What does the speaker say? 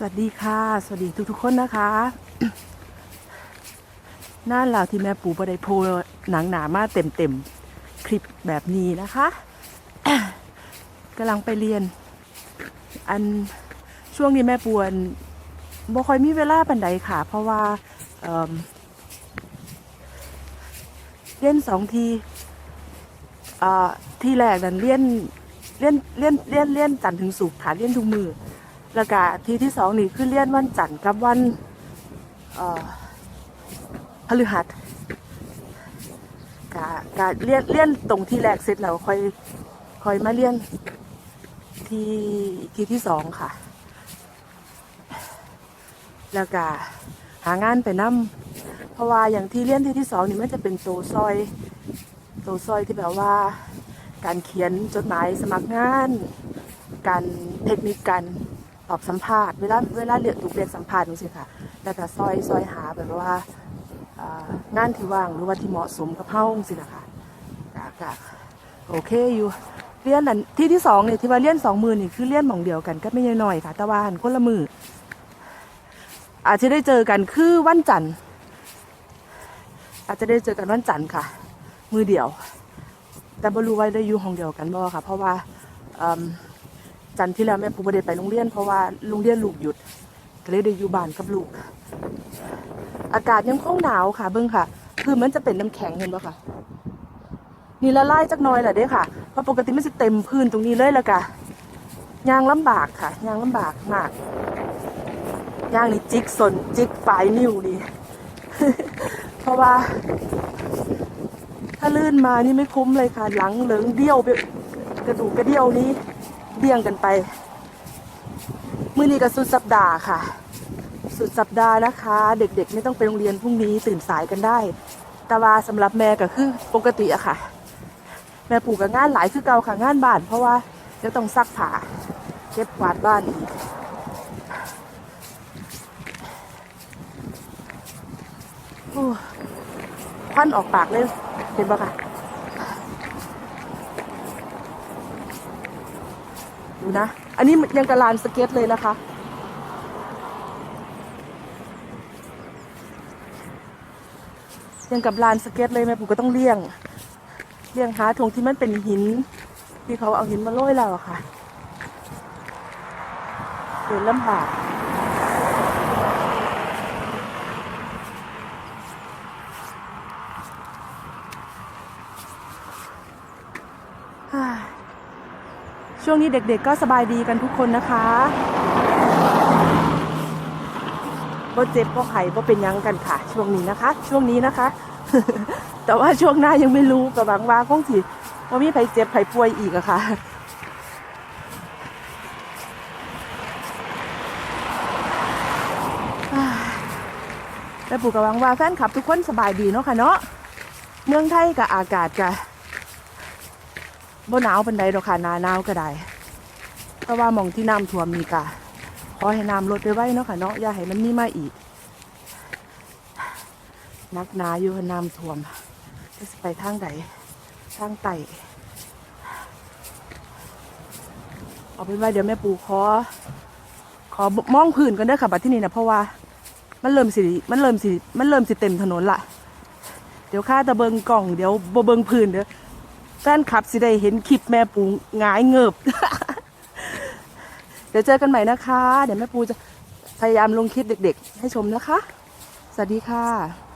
สวัสดีค่ะ สวัสดีทุกๆคนนะคะน่าเหล่าที่แม่ปูบไดโพหนังหนามาเต็มเต็มๆคลิปแบบนี้นะคะกำลังไปเรียน อันช่วงนี้แม่ปวนบ่ค่อยมีเวลาปันใดค่ะ เพราะว่าเอิ่มเรียนสองทีทีแรกนั้นเรียนเรียนเรียนเรียนเรียนจันถึงศุกค่ะเรียนทุกมือ แล้วก็ทีที่สองนี่คือเรียนวันจันทร์กับวันพฤหัสกะกะเรียนเรียนตรงที่แรกเสร็จแล้วค่อยค่อยมาเรียนที่ทีที่สองค่ะ แล้วก็หางานไปนํเพราะว่าอย่างที่เรียนที่ที่สองนี่มันจะเป็นโตซอยโตซอยที่แบบว่า การเขียนจดหมายสมัครงาน การเทคนิคการ ตอบสัมภาษณ์เวลาเวลาเรียกถูกเรียกสัมภาษณ์นี่สิค่ะแล้วก็ซอยซอยหาแบบว่าอ่างานที่ว่างหรือว่าที่เหมาะสมกับเฮาสินะคะกะกะโอเคอยู่เรียนนั่นที่ที่สองเนี่ยที่ว่าเรียนสองมือนี่คือเรียนหม่องเดียวกันก็ไม่น้อยค่ะต่ว่าหันคนละมืออาจจะได้เจอกันคือวันจันทร์อาจจะได้เจอกันวันจันทร์ค่ะ มือเดียว แต่บ่รู้ว่าได้อยู่ห้องเดียวกันบ่ค่ะ เพราะว่าอืม จันทร์ที่แล้วแม่ปูบ่ได้ไปโรงเรียนเพราะว่าโรงเรียนลูกหยุดก็เลยได้อยู่บ้านกับลูก อากาศยังคงหนาวค่ะ เบิ่งค่ะ คือมันจะเป็นน้ำแข็งเห็นบ่ค่ะ นี่ละลายจักน่อยแหละเด้ค่ะเพราะปกติมันสิเต็มพื้นตรงนี้เลยล้วกะยางลำบากค่ะยางลำบากมากยางนี่จิกสนจิกปลายนิ้วนี่เพราะว่า ถ้าลื่นมานี่ไม่คุ้มเลยค่ะ หลังเหลืองเดี่ยวไปกระดูกกระเดี่ยวนี้ เดี่ยงกันไป มือนี้ก็สุดสัปดาห์ค่ะ สุดสัปดาห์นะคะ เด็กๆ ไม่ต้องไปโรงเรียนพรุ่งนี้ตื่นสายกันได้ แต่ว่าสำหรับแม่ก็คือปกติอะค่ะ แม่ปลูกกับงานหลายคือเก่าค่ะงานบ้าน เพราะว่าเดี๋ยวต้องซักผ้าเก็บกวาดบ้านอีกควันออกปากเลยเห็นปะค่ะ ดูนะ อันนี้ยังกระลานสเก็ตเลยนะคะ ยังกับลานสเก็ตเลยแม่ปู่ก็ต้องเลี่ยง เลี่ยงหาทงที่มันเป็นหิน ที่เขาเอาหินมาโรยเราอะค่ะเดินลำบาก ช่วงนี้เด็กๆก็สบายดีกันทุกคนนะคะบ่เจ็บบ่ไข้บ่เป็นยังกันค่ะ ช่วงนี้นะคะ ช่วงนี้นะคะ แต่ว่าช่วงหน้ายังไม่รู้กับหวังว่าคงสิว่ามีไผเจ็บไผป่วยอีกอะค่ะแต่ปู่กับหวังว่าแฟนคลับทุกคนสบายดีเนาะค่ะเนาะเมืองไทยกับอากาศกับ บ่หนาวเป็นใดดอกค่ะหนาหนาวก็ได้เพราะว่ามองที่น้ำท่วมมีกะขอให้น้ำลดไปไว้เนาะค่ะเนาะอย่าให้มันมีมาอีก นักหนาอยู่น้ำท่วมจะไปทางใดทางไต่เอาเป็นว่าเดี๋ยวแม่ปูขอ ขอมองพื้นกันเด้อค่ะบัดที่นี่นะเพราะว่ามันเริ่มสิมันเริ่มสิมันเริ่มสิเต็มถนนละเดี๋ยวข้าตะเบิงกล่องเดี๋ยวบ่เบิงพื้นเด้อ แฟนคลับสิได้เห็นคลิปแม่ปูหงายเงิบ เดี๋ยวเจอกันใหม่นะคะ เดี๋ยวแม่ปูจะพยายามลงคลิปเด็กๆ ให้ชมนะคะ สวัสดีค่ะ